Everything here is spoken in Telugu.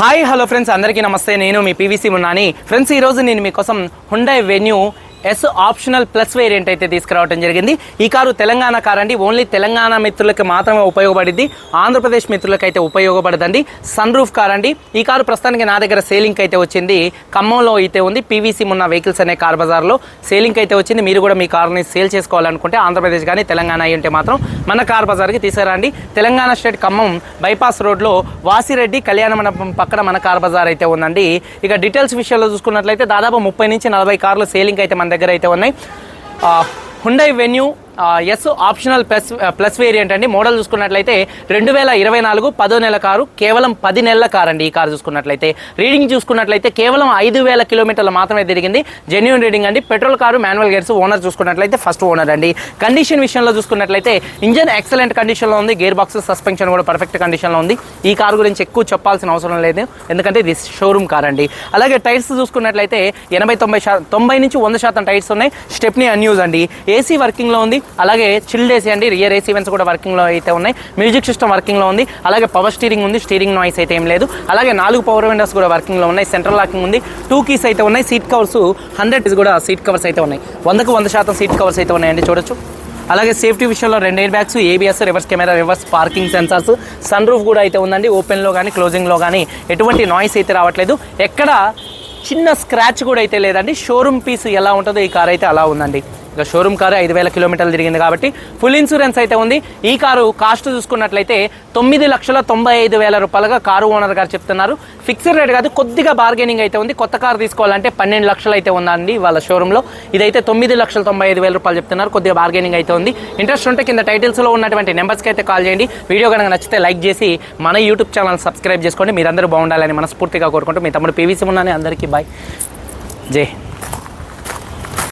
హాయ్ హలో ఫ్రెండ్స్ అందరికీ నమస్తే. నేను మీ పీవీసీ ఉన్నాని ఫ్రెండ్స్ ఈరోజు నేను మీకోసం Hyundai Venue S optional plus variant అయితే తీసుకురావడం జరిగింది. ఈ కారు తెలంగాణ కార్ అండి ఓన్లీ తెలంగాణ మిత్రులకి మాత్రమే ఉపయోగపడింది ఆంధ్రప్రదేశ్ మిత్రులకు అయితే ఉపయోగపడదండి. సన్ రూఫ్ కార్ అండి. ఈ కారు ప్రస్తుతానికి నా దగ్గర సేలింగ్ అయితే వచ్చింది. ఖమ్మంలో అయితే ఉంది. పీవీసీ ఉన్న వెహికల్స్ అనే కార్ బజార్లో సేలింగ్ అయితే వచ్చింది. మీరు కూడా మీ కార్ని సేల్ చేసుకోవాలనుకుంటే ఆంధ్రప్రదేశ్ కానీ తెలంగాణ అయి ఉంటే మాత్రం మన కార్ బజార్కి తీసుకురండి. తెలంగాణ స్టేట్ ఖమ్మం బైపాస్ రోడ్లో వాసిరెడ్డి కళ్యాణ మండపం పక్కన మన కార్ బజార్ అయితే ఉందండి. ఇక డీటెయిల్స్ విషయంలో చూసుకున్నట్లయితే దాదాపు ముప్పై నుంచి నలభై కార్లు సేలింగ్ అయితే మన దగ్గర అయితే ఉన్నాయి. Hyundai Venue S optional plus plus variant అండి. మోడల్ చూసుకున్నట్లయితే రెండు వేల ఇరవై నాలుగు పదో నెల కారు కేవలం పది నెలల కారు అండి ఈ కారు చూసుకున్నట్లయితే. రీడింగ్ చూసుకున్నట్లయితే కేవలం ఐదు వేల కిలోమీటర్లు మాత్రమే తిరిగింది. జెన్యున్ రీడింగ్ అండి. Petrol car manual gears owner చూసుకున్నట్లయితే ఫస్ట్ ఓనర్ అండి. కండిషన్ విషయంలో చూసుకున్నట్లయితే ఇంజన్ ఎక్సలెంట్ కండిషన్లో ఉంది. గేర్ బాక్స్ సస్పెన్షన్ కూడా పర్ఫెక్ట్ కండిషన్లో ఉంది. ఈ కారు గురించి ఎక్కువ చెప్పాల్సిన అవసరం లేదు. ఎందుకంటే ఇది షోరూమ్ కార్ అండి. అలాగే టైర్స్ చూసుకున్నట్లయితే ఎనభై తొంభై శాతం తొంభై నుంచి వంద శాతం టైర్స్ ఉన్నాయి. స్టెప్ని అన్యూజ్ అండి. ఏసీ వర్కింగ్లో ఉంది. అలాగే చిల్డ్ ఏసీ అండి రియర్ ఏసీ వెన్స్ కూడా వర్కింగ్లో అయితే ఉన్నాయి. మ్యూజిక్ సిస్టమ్ వర్కింగ్లో ఉంది. అలాగే పవర్ స్టీరింగ్ ఉంది. స్టీరింగ్ నాయిస్ అయితే ఏం లేదు. అలాగే నాలుగు పవర్ విండోస్ కూడా వర్కింగ్లో ఉన్నాయి. సెంట్రల్ లాకింగ్ ఉంది. టూ కీస్ అయితే ఉన్నాయి. సీట్ కవర్స్ హండ్రెడ్ కూడా సీట్ కవర్స్ అయితే ఉన్నాయి. వందకు వంద శాతం సీట్ కవర్స్ అయితే ఉన్నాయండి చూడొచ్చు. అలాగే సేఫ్టీ విషయంలో రెండు air bags ABS reverse camera reverse parking sensors sun roof కూడా అయితే ఉందండి. ఓపెన్లో కానీ క్లోజింగ్లో కానీ ఎటువంటి నాయిస్ అయితే రావట్లేదు. ఎక్కడ చిన్న స్క్రాచ్ కూడా అయితే లేదండి. షోరూమ్ పీస్ ఎలా ఉంటుందో ఈ కార్ అయితే అలా ఉందండి. ఇక షోరూమ్ కారు ఐదు వేల కిలోమీటర్లు తిరిగింది కాబట్టి ఫుల్ ఇన్సూరెన్స్ అయితే ఉంది. ఈ కారు కాస్ట్ చూసుకున్నట్లయితే తొమ్మిది లక్షల తొంభై ఐదు వేల రూపాయలుగా కారు ఓనర్ గారు చెప్తున్నారు. ఫిక్స్డ్ రేట్ కాదు కొద్దిగా బార్గెనింగ్ అయితే ఉంది. కొత్త కారు తీసుకోవాలంటే పన్నెండు లక్షలు అయితే ఉందండి వాళ్ళ షోరూంలో ఇదైతే తొమ్మిది లక్షల తొంభై ఐదు వేల రూపాయలు చెప్తున్నారు. కొద్దిగా బార్గెనింగ్ అయితే ఉంది. ఇంట్రెస్ట్ ఉంటే కింద టైటిల్స్లో ఉన్నటువంటి నెంబర్స్కి అయితే కాల్ చేయండి. వీడియో కనుక నచ్చితే లైక్ చేసి మన యూట్యూబ్ ఛానల్ సబ్స్క్రైబ్ చేసుకోండి. మీరందరూ బాగుండాలని మనస్ఫూర్తిగా కోరుకుంటూ మీ తమ్ముడు పీవీసీ ఉన్నాను. అందరికీ బాయ్ జై